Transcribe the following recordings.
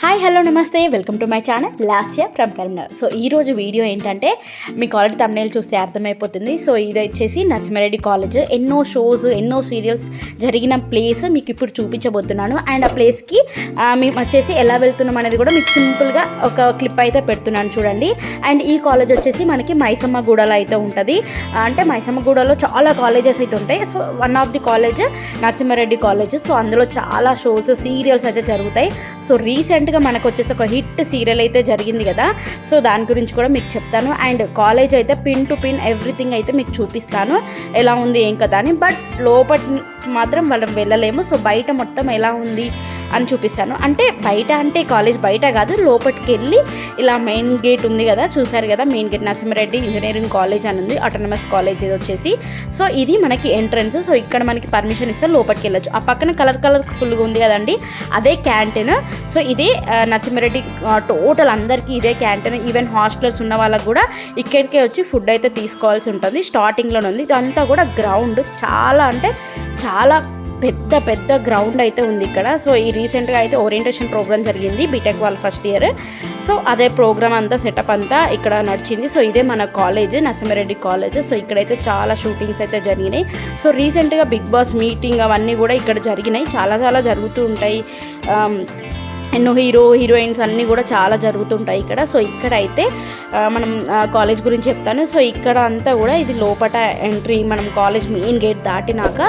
Hi hello namaste. Welcome to my channel Lasya from Karimnagar so ఈరోజు video ఏంటంటే మీ college తమిళ చూస్తే అర్థమైపోతుంది. సో ఇది వచ్చేసి నరసింహారెడ్డి కాలేజ్ ఎన్నో షోస్ ఎన్నో సీరియల్స్ జరిగిన ప్లేస్ మీకు ఇప్పుడు చూపించబోతున్నాను. అండ్ ఆ ప్లేస్కి మేము వచ్చేసి ఎలా వెళ్తున్నాం అనేది కూడా మీకు సింపుల్గా ఒక క్లిప్ అయితే పెడుతున్నాను చూడండి. అండ్ ఈ కాలేజ్ వచ్చేసి మనకి మైసమ్మ గూడలో అయితే ఉంటుంది. అంటే మైసమ్మ గూడలో చాలా కాలేజెస్ అయితే ఉంటాయి. So one of the college Narasimha Reddy college so అందులో చాలా షోస్ సీరియల్స్ అయితే జరుగుతాయి. సో రీసెంట్గా మనకు వచ్చేసి ఒక హిట్ సీరియల్ అయితే జరిగింది కదా సో దాని గురించి కూడా మీకు చెప్తాను. అండ్ కాలేజ్ అయితే పిన్ టు పిన్ ఎవ్రీథింగ్ అయితే మీకు చూపిస్తాను ఎలా ఉంది ఏం కదా అని. బట్ లోపల మాత్రం మనం వెళ్ళలేము. సో బయట మొత్తం ఎలా ఉంది అని చూపిస్తాను. అంటే బయట అంటే కాలేజ్ బయట కాదు లోపలికి వెళ్ళి ఇలా మెయిన్ గేట్ ఉంది కదా చూసారు కదా main gate Narasimha Reddy engineering college అని ఉంది ఆటోనమస్ కాలేజ్ ఇది వచ్చేసి. సో ఇది మనకి ఎంట్రన్స్ సో ఇక్కడ మనకి పర్మిషన్ ఇస్తే లోపలికి వెళ్ళొచ్చు. ఆ పక్కన కలర్ కలర్ ఫుల్గా ఉంది కదండి అదే క్యాంటీన్ సో ఇదే నరసింహారెడ్డి టోటల్ అందరికీ ఇదే క్యాంటీన్ ఈవెన్ హాస్టల్స్ ఉన్న వాళ్ళకి కూడా ఇక్కడికే వచ్చి ఫుడ్ అయితే తీసుకోవాల్సి ఉంటుంది స్టార్టింగ్లోనే ఉంది. ఇదంతా కూడా గ్రౌండ్ చాలా అంటే చాలా పెద్ద పెద్ద గ్రౌండ్ అయితే ఉంది ఇక్కడ. సో ఈ రీసెంట్గా అయితే ఓరియంటేషన్ ప్రోగ్రామ్ జరిగింది బీటెక్ వాళ్ళ ఫస్ట్ ఇయర్ సో అదే ప్రోగ్రామ్ అంతా సెటప్ అంతా ఇక్కడ నడిచింది. సో ఇదే మన కాలేజ్ నరసింహారెడ్డి కాలేజ్ సో ఇక్కడైతే చాలా షూటింగ్స్ అయితే జరిగినాయి. సో రీసెంట్గా బిగ్ బాస్ మీటింగ్ అవన్నీ కూడా ఇక్కడ జరిగినాయి. చాలా చాలా జరుగుతూ ఉంటాయి. Um, ఎన్నో హీరో హీరోయిన్స్ అన్నీ కూడా చాలా జరుగుతుంటాయి ఇక్కడ. సో ఇక్కడ అయితే మనం కాలేజ్ గురించి చెప్తాను. సో ఇక్కడ అంతా కూడా ఇది లోపట ఎంట్రీ మనం కాలేజ్ మెయిన్ గేట్ దాటినాక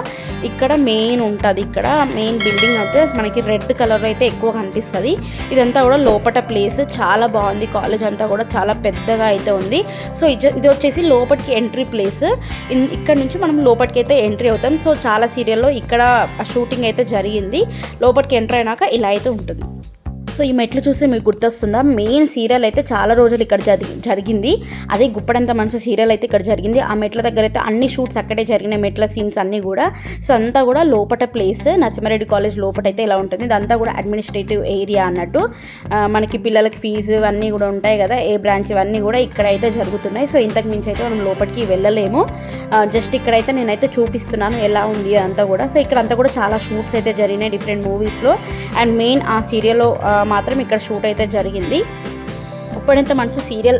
ఇక్కడ మెయిన్ ఉంటుంది ఇక్కడ. మెయిన్ బిల్డింగ్ అయితే మనకి రెడ్ కలర్ అయితే ఎక్కువ కనిపిస్తుంది. ఇదంతా కూడా లోపట ప్లేస్. చాలా బాగుంది. కాలేజ్ అంతా కూడా చాలా పెద్దగా అయితే ఉంది. సో ఇది ఇది వచ్చేసి లోపటికి ఎంట్రీ ప్లేస్. ఇక్కడ నుంచి మనం లోపలికి అయితే ఎంట్రీ అవుతాం. సో చాలా సీరియల్లో ఇక్కడ షూటింగ్ అయితే జరిగింది. లోపలికి ఎంటర్ అయినాక ఇలా అయితే ఉంటుంది. సో ఈ మెట్లు చూస్తే మీకు గుర్తొస్తుందా? మెయిన్ సీరియల్ అయితే చాలా రోజులు ఇక్కడ జరిగి జరిగింది. అదే గుప్పడంత మనసు సీరియల్ అయితే ఇక్కడ జరిగింది. ఆ మెట్ల దగ్గర అయితే అన్ని షూట్స్ అక్కడే జరిగిన మెట్ల సీన్స్ అన్నీ కూడా. సో అంతా కూడా లోపట ప్లేస్ నరసింహారెడ్డి కాలేజ్ లోపట అయితే ఇలా ఉంటుంది. ఇదంతా కూడా అడ్మినిస్ట్రేటివ్ ఏరియా అన్నట్టు. మనకి పిల్లలకి ఫీజు అన్నీ కూడా ఉంటాయి కదా. ఏ బ్రాంచ్ ఇవన్నీ కూడా ఇక్కడైతే జరుగుతున్నాయి. సో ఇంతకు మించి అయితే మనం లోపలికి వెళ్ళలేము. జస్ట్ ఇక్కడైతే నేనైతే చూపిస్తున్నాను ఎలా ఉంది అంతా కూడా. సో ఇక్కడ అంతా కూడా చాలా షూట్స్ అయితే జరిగినాయి డిఫరెంట్ మూవీస్లో అండ్ మెయిన్ ఆ సీరియల్లో మాత్రం ఇక్కడ షూట్ అయితే జరిగింది. ఇప్పుడంత మనసు సీరియల్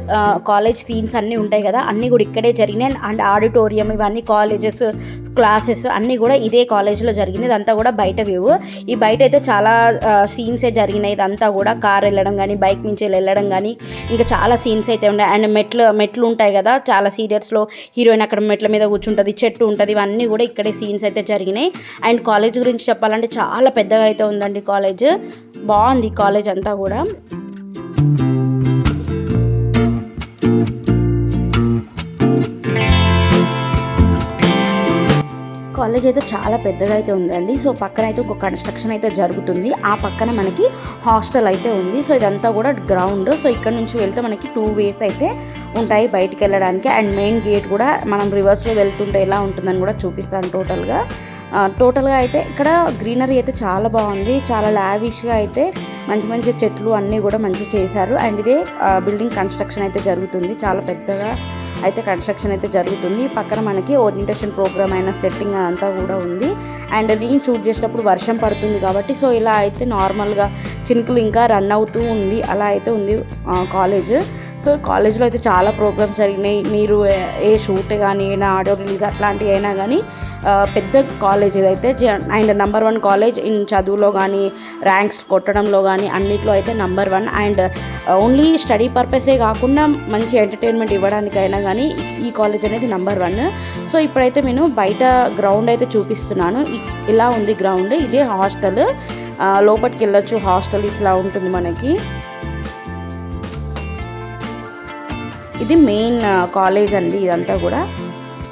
కాలేజ్ సీన్స్ అన్నీ ఉంటాయి కదా అన్నీ కూడా ఇక్కడే జరిగినాయి. అండ్ ఆడిటోరియం ఇవన్నీ కాలేజెస్ క్లాసెస్ అన్నీ కూడా ఇదే కాలేజ్లో జరిగింది. ఇదంతా కూడా బయట వ్యూ ఈ బయట అయితే చాలా సీన్సే జరిగినాయి. ఇదంతా కూడా కార్ వెళ్ళడం కానీ బైక్ నుంచి వెళ్ళడం కానీ ఇంకా చాలా సీన్స్ అయితే ఉన్నాయి. అండ్ మెట్లు మెట్లు ఉంటాయి కదా చాలా సీరియల్స్లో హీరోయిన్ అక్కడ మెట్ల మీద కూర్చుంటుంది చెట్టు ఉంటుంది ఇవన్నీ కూడా ఇక్కడే సీన్స్ అయితే జరిగినాయి. అండ్ కాలేజ్ గురించి చెప్పాలంటే చాలా పెద్దగా అయితే ఉందండి కాలేజ్ బాగుంది కాలేజ్ అంతా కూడా. కాలేజ్ అయితే చాలా పెద్దగా అయితే ఉందండి. సో పక్కన అయితే ఒక కన్స్ట్రక్షన్ అయితే జరుగుతుంది. ఆ పక్కన మనకి హాస్టల్ అయితే ఉంది. సో ఇదంతా కూడా గ్రౌండ్. సో ఇక్కడ నుంచి వెళ్తే మనకి టూ వేస్ అయితే ఉంటాయి బయటికి వెళ్ళడానికి. అండ్ మెయిన్ గేట్ కూడా మనం రివర్స్లో వెళ్తుంటే ఎలా ఉంటుందని కూడా చూపిస్తాను టోటల్గా టోటల్గా అయితే ఇక్కడ గ్రీనరీ అయితే చాలా బాగుంది. చాలా లావిష్గా అయితే మంచి మంచి చెట్లు అన్నీ కూడా మంచి చేశారు. అండ్ ఇదే ఆ, బిల్డింగ్ కన్స్ట్రక్షన్ అయితే జరుగుతుంది. చాలా పెద్దగా అయితే కన్స్ట్రక్షన్ అయితే జరుగుతుంది. పక్కన మనకి ఓరియంటేషన్ ప్రోగ్రామ్ అయిన సెట్టింగ్ అంతా కూడా ఉంది. అండ్ నేను షూట్ చేసేటప్పుడు వర్షం పడుతుంది కాబట్టి సో ఇలా అయితే నార్మల్గా చినుకులు ఇంకా రన్ అవుతూ ఉంది. అలా అయితే ఉంది కాలేజ్ సో కాలేజ్లో అయితే చాలా ప్రోగ్రామ్స్ జరిగినాయి. మీరు ఏ- షూట్ కానీ ఏదైనా ఆడియో రిలీజ్ అట్లాంటివి అయినా కానీ పెద్ద కాలేజ్ అయితే and number one college in చదువులో కానీ ర్యాంక్స్ కొట్టడంలో కానీ అన్నిట్లో అయితే number one and only study పర్పసే కాకుండా మంచి ఎంటర్టైన్మెంట్ ఇవ్వడానికైనా కానీ ఈ కాలేజ్ అనేది నెంబర్ వన్ సో ఇప్పుడైతే నేను బయట గ్రౌండ్ అయితే చూపిస్తున్నాను. ఇలా ఉంది గ్రౌండ్ ఇదే హాస్టల్. లోపలికి వెళ్ళొచ్చు. హాస్టల్ ఇట్లా ఉంటుంది మనకి. ఇది మెయిన్ కాలేజ్ అండి ఇదంతా కూడా.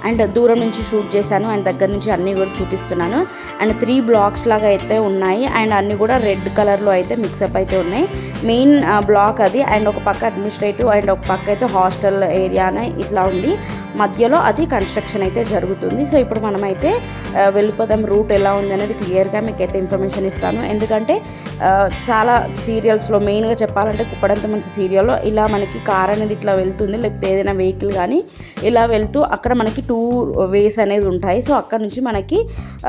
అండ్ దూరం నుంచి షూట్ చేశాను. అండ్ దగ్గర నుంచి అన్నీ కూడా చూపిస్తున్నాను. అండ్ త్రీ బ్లాక్స్ లాగా అయితే ఉన్నాయి. అండ్ అన్నీ కూడా రెడ్ కలర్లో అయితే మిక్సప్ అయితే ఉన్నాయి. మెయిన్ బ్లాక్ అది. అండ్ ఒక పక్క అడ్మినిస్ట్రేటివ్ అండ్ ఒక పక్క అయితే హాస్టల్ ఏరియా ఇట్లా ఉంది. మధ్యలో అది కన్స్ట్రక్షన్ అయితే జరుగుతుంది. సో ఇప్పుడు మనమైతే వెళ్ళిపోదాం రూట్ ఎలా ఉంది అనేది క్లియర్గా మీకు అయితే ఇన్ఫర్మేషన్ ఇస్తాను. ఎందుకంటే చాలా సీరియల్స్లో మెయిన్గా చెప్పాలంటే కుప్పడంత మంచి సీరియల్లో ఇలా మనకి కార్ అనేది ఇట్లా వెళ్తుంది. లేకపోతే ఏదైనా వెహికల్ కానీ ఇలా వెళ్తూ అక్కడ మనకి టూ వేస్ అనేది ఉంటాయి. సో అక్కడ నుంచి మనకి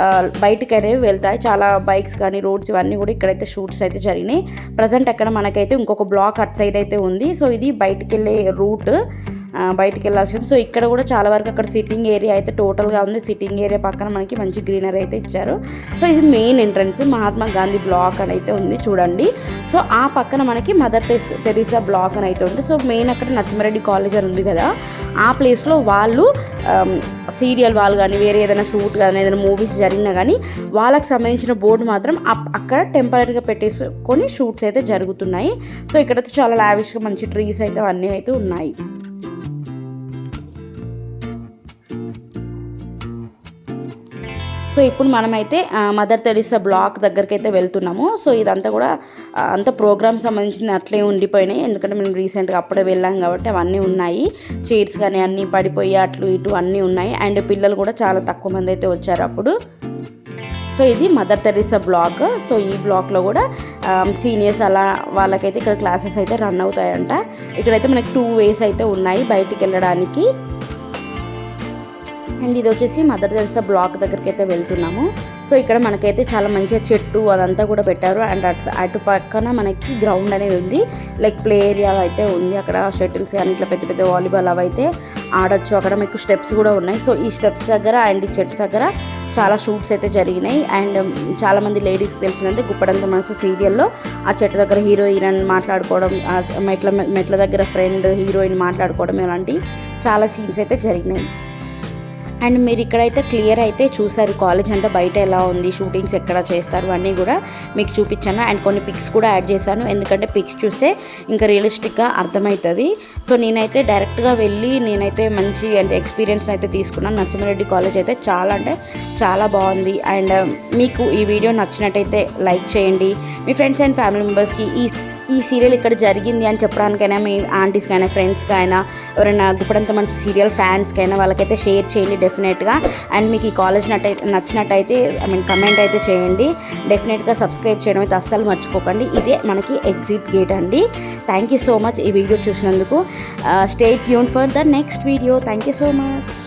ఆ, బయటికి అనేవి వెళ్తాయి. చాలా బైక్స్ కానీ రోడ్స్ ఇవన్నీ కూడా ఇక్కడైతే షూట్స్ అయితే జరిగినాయి. ప్రజెంట్ అక్కడ మనకైతే ఇంకొక బ్లాక్ అట్ సైడ్ అయితే ఉంది. సో ఇది బయటికి వెళ్ళే రూట్ బయటికి వెళ్ళాల్సింది సో ఇక్కడ కూడా చాలా వరకు అక్కడ సిట్టింగ్ ఏరియా అయితే టోటల్గా ఉంది. సిట్టింగ్ ఏరియా పక్కన మనకి మంచి గ్రీనరీ అయితే ఇచ్చారు. సో ఇది main entrance Mahatma Gandhi block అని అయితే ఉంది చూడండి. సో ఆ పక్కన మనకి మదర్ టెస్ తెరీసా బ్లాక్ అని అయితే ఉంది. సో మెయిన్ అక్కడ నరసింహారెడ్డి కాలేజ్ అని ఉంది కదా. ఆ ప్లేస్లో వాళ్ళు సీరియల్ వాళ్ళు కానీ వేరే ఏదైనా షూట్ కానీ ఏదైనా మూవీస్ జరిగినా కానీ వాళ్ళకి సంబంధించిన బోర్డు మాత్రం అప్- అక్కడ టెంపరీగా పెట్టేసుకొని షూట్స్ అయితే జరుగుతున్నాయి. సో ఇక్కడైతే చాలా లావిష్గా మంచి ట్రీస్ అయితే అన్నీ అయితే ఉన్నాయి. సో ఇప్పుడు మనమైతే మదర్ తెరిసా బ్లాక్ దగ్గరికి అయితే వెళ్తున్నాము. సో ఇదంతా కూడా అంత ప్రోగ్రామ్ సంబంధించిన అట్లే ఉండిపోయినాయి. ఎందుకంటే మేము రీసెంట్గా అప్పుడే వెళ్ళాం కాబట్టి అవన్నీ ఉన్నాయి. చైర్స్ కానీ అన్నీ పడిపోయి అట్లు ఇటు అన్నీ ఉన్నాయి. అండ్ పిల్లలు కూడా చాలా తక్కువ మంది అయితే వచ్చారు అప్పుడు. సో ఇది మదర్ తెరీసా బ్లాక్ సో ఈ బ్లాగ్లో కూడా సీనియర్స్ అలా వాళ్ళకైతే ఇక్కడ క్లాసెస్ అయితే రన్ అవుతాయంట. ఇక్కడైతే మనకి టూ వేస్ అయితే ఉన్నాయి బయటికి వెళ్ళడానికి. అండ్ ఇది వచ్చేసి మదర్ తెరిసా బ్లాక్ దగ్గరికి అయితే వెళ్తున్నాము. సో ఇక్కడ మనకైతే చాలా మంచిగా చెట్టు అదంతా కూడా పెట్టారు. అండ్ అటు అటు పక్కన మనకి గ్రౌండ్ అనేది ఉంది. లైక్ ప్లే ఏరియా అయితే ఉంది. అక్కడ షటిల్స్ కానీ ఇట్లా పెద్ద పెద్ద వాలీబాల్ అవి అయితే ఆడొచ్చు. అక్కడ మీకు స్టెప్స్ కూడా ఉన్నాయి. సో ఈ స్టెప్స్ దగ్గర అండ్ ఈ చెట్టు దగ్గర చాలా షూట్స్ అయితే జరిగినాయి. అండ్ చాలామంది లేడీస్ తెలిసిందంటే గుప్పడంత మనసు సీరియల్లో ఆ చెట్టు దగ్గర హీరో హీరోయిన్ మాట్లాడుకోవడం మెట్ల మెట్ల దగ్గర ఫ్రెండ్ హీరోయిన్ మాట్లాడుకోవడం ఇలాంటి చాలా సీన్స్ అయితే జరిగినాయి. అండ్ మీరు ఇక్కడైతే క్లియర్ అయితే చూసారు కాలేజ్ అంతా బయట ఎలా ఉంది షూటింగ్స్ ఎక్కడ చేస్తారు అన్నీ కూడా మీకు చూపించాను. అండ్ కొన్ని పిక్స్ కూడా యాడ్ చేశాను. ఎందుకంటే పిక్స్ చూస్తే ఇంకా రియలిస్టిక్గా అర్థమవుతుంది. సో నేనైతే డైరెక్ట్గా వెళ్ళి నేనైతే మంచి అంటే ఎక్స్పీరియన్స్ అయితే తీసుకున్నాను. నరసింహారెడ్డి కాలేజ్ అయితే చాలా అంటే చాలా బాగుంది. అండ్ మీకు ఈ వీడియో నచ్చినట్టయితే లైక్ చేయండి. మీ ఫ్రెండ్స్ అండ్ ఫ్యామిలీ మెంబర్స్కి ఈ ఈ సీరియల్ ఇక్కడ జరిగింది అని చెప్పడానికైనా మీ ఆంటీస్కి అయినా ఫ్రెండ్స్కి అయినా ఎవరైనా ఇప్పుడంత మంచి సీరియల్ ఫ్యాన్స్కి అయినా వాళ్ళకైతే షేర్ చేయండి డెఫినెట్గా అండ్ మీకు ఈ కాలేజ్ నట్టయితే నచ్చినట్టయితే ఐ మీన్ కమెంట్ అయితే చేయండి. డెఫినెట్గా సబ్స్క్రైబ్ చేయడం అయితే అస్సలు మర్చిపోకండి. ఇదే మనకి ఎగ్జిట్ గేట్ అండి. థ్యాంక్ యూ సో మచ్ ఈ వీడియో చూసినందుకు. Stay tune for the next video thank you so much